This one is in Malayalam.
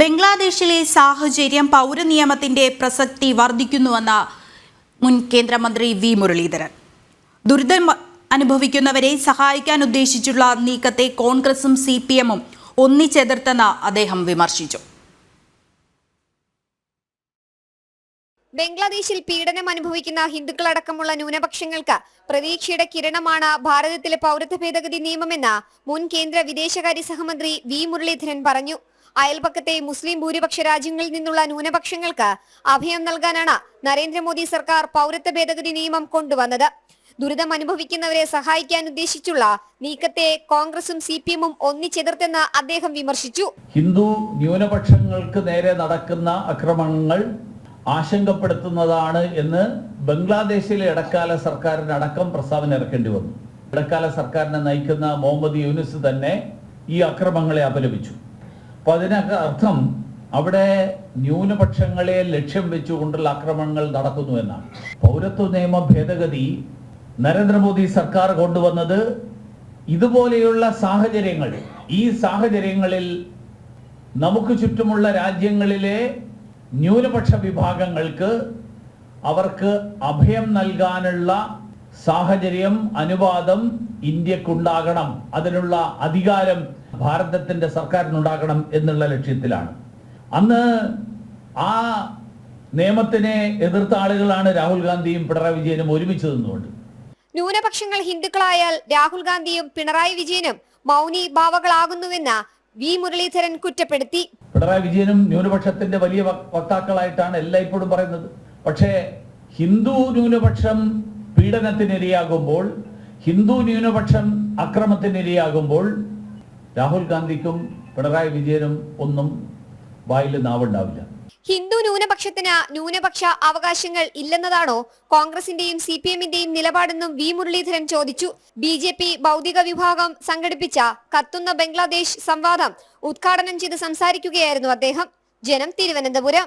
ബംഗ്ലാദേശിലെ സാഹചര്യം പൗരനിയമത്തിന്റെ പ്രസക്തി വർദ്ധിക്കുന്നുവെന്ന് മുൻ കേന്ദ്രമന്ത്രി വി മുരളീധരൻ. ദുരിതം അനുഭവിക്കുന്നവരെ സഹായിക്കാൻ ഉദ്ദേശിച്ചുള്ള നീക്കത്തെ കോൺഗ്രസും സി പി എമ്മും ഒന്നിച്ചെതിർത്തെന്ന് അദ്ദേഹം വിമർശിച്ചു. ബംഗ്ലാദേശിൽ പീഡനം അനുഭവിക്കുന്ന ഹിന്ദുക്കളടക്കമുള്ള ന്യൂനപക്ഷങ്ങൾക്ക് പ്രതീക്ഷയുടെ കിരണമാണ് ഭാരതത്തിലെ പൗരത്വ ഭേദഗതി നിയമമെന്ന് മുൻ കേന്ദ്ര വിദേശകാര്യ സഹമന്ത്രി വി മുരളീധരൻ പറഞ്ഞു. അയൽപക്കത്തെ മുസ്ലിം ഭൂരിപക്ഷ രാജ്യങ്ങളിൽ നിന്നുള്ള ന്യൂനപക്ഷങ്ങൾക്ക് അഭയം നൽകാനാണ് നരേന്ദ്രമോദി സർക്കാർ പൗരത്വ ഭേദഗതി നിയമം കൊണ്ടുവന്നത്. ദുരിതം അനുഭവിക്കുന്നവരെ സഹായിക്കാൻ ഉദ്ദേശിച്ചുള്ള നീക്കത്തെ കോൺഗ്രസും സി പി എമ്മും ഒന്നിച്ചെതിർത്തെന്ന് അദ്ദേഹം വിമർശിച്ചു. ഹിന്ദു ന്യൂനപക്ഷങ്ങൾക്ക് നേരെ നടക്കുന്ന അക്രമങ്ങൾ ആശങ്കപ്പെടുത്തുന്നതാണ് എന്ന് ബംഗ്ലാദേശിലെ ഇടക്കാല സർക്കാരിനടക്കം പ്രസ്താവന ഇറക്കേണ്ടി വന്നു. ഇടക്കാല സർക്കാരിനെ നയിക്കുന്ന മുഹമ്മദ് യൂനിസ് തന്നെ ഈ അക്രമങ്ങളെ അപലപിച്ചു. അപ്പൊ അതിനൊക്കെ അർത്ഥം അവിടെ ന്യൂനപക്ഷങ്ങളെ ലക്ഷ്യം വെച്ചുകൊണ്ടുള്ള ആക്രമണങ്ങൾ നടക്കുന്നു എന്നാണ്. പൗരത്വ നിയമ ഭേദഗതി നരേന്ദ്രമോദി സർക്കാർ കൊണ്ടുവന്നത് ഇതുപോലെയുള്ള സാഹചര്യങ്ങൾ. ഈ സാഹചര്യങ്ങളിൽ നമുക്ക് ചുറ്റുമുള്ള രാജ്യങ്ങളിലെ ന്യൂനപക്ഷ വിഭാഗങ്ങൾക്ക് അവർക്ക് അഭയം നൽകാനുള്ള സാഹചര്യം അനുവാദം ഇന്ത്യക്കുണ്ടാകണം അതിനുള്ള അധികാരം ഭാരതത്തിന്റെ സർക്കാരിനുണ്ടാകണം എന്നുള്ള ലക്ഷ്യത്തിലാണ്. അന്ന് ആ നിയമത്തിനെ എതിർത്ത ആളുകളാണ് രാഹുൽ ഗാന്ധിയും പിണറായി വിജയനും ഒരുമിച്ച് നിന്നുകൊണ്ട്. ന്യൂനപക്ഷങ്ങൾ ഹിന്ദുക്കളായാൽ രാഹുൽ ഗാന്ധിയും പിണറായി വിജയനും മൗനി ഭാവകളാകുന്നുവെന്ന് വി മുരളീധരൻ കുറ്റപ്പെടുത്തി. പിണറായി വിജയനും ന്യൂനപക്ഷത്തിന്റെ വലിയ വക്താക്കളായിട്ടാണ് വക്താക്കളായിട്ടാണ് എല്ലായ്പ്പോഴും പറയുന്നത്. പക്ഷേ ഹിന്ദു ന്യൂനപക്ഷം പീഡനത്തിനിരയാകുമ്പോൾ ഹിന്ദു ന്യൂനപക്ഷം അക്രമത്തിനിരയാകുമ്പോൾ രാഹുൽ ഗാന്ധിക്കും പിണറായി വിജയനും ഒന്നും വായിൽ നാവുണ്ടാവില്ല. ഹിന്ദു ന്യൂനപക്ഷത്തിന് ന്യൂനപക്ഷ അവകാശങ്ങൾ ഇല്ലെന്നതാണോ കോൺഗ്രസിന്റെയും സി പി എമ്മിന്റെയും നിലപാടെന്നും വി മുരളീധരൻ ചോദിച്ചു. ബി ജെ പി ഭൗതിക വിഭാഗം സംഘടിപ്പിച്ച കത്തുന്ന ബംഗ്ലാദേശ് സംവാദം ഉദ്ഘാടനം ചെയ്ത് സംസാരിക്കുകയായിരുന്നു അദ്ദേഹം. ജനം തിരുവനന്തപുരം.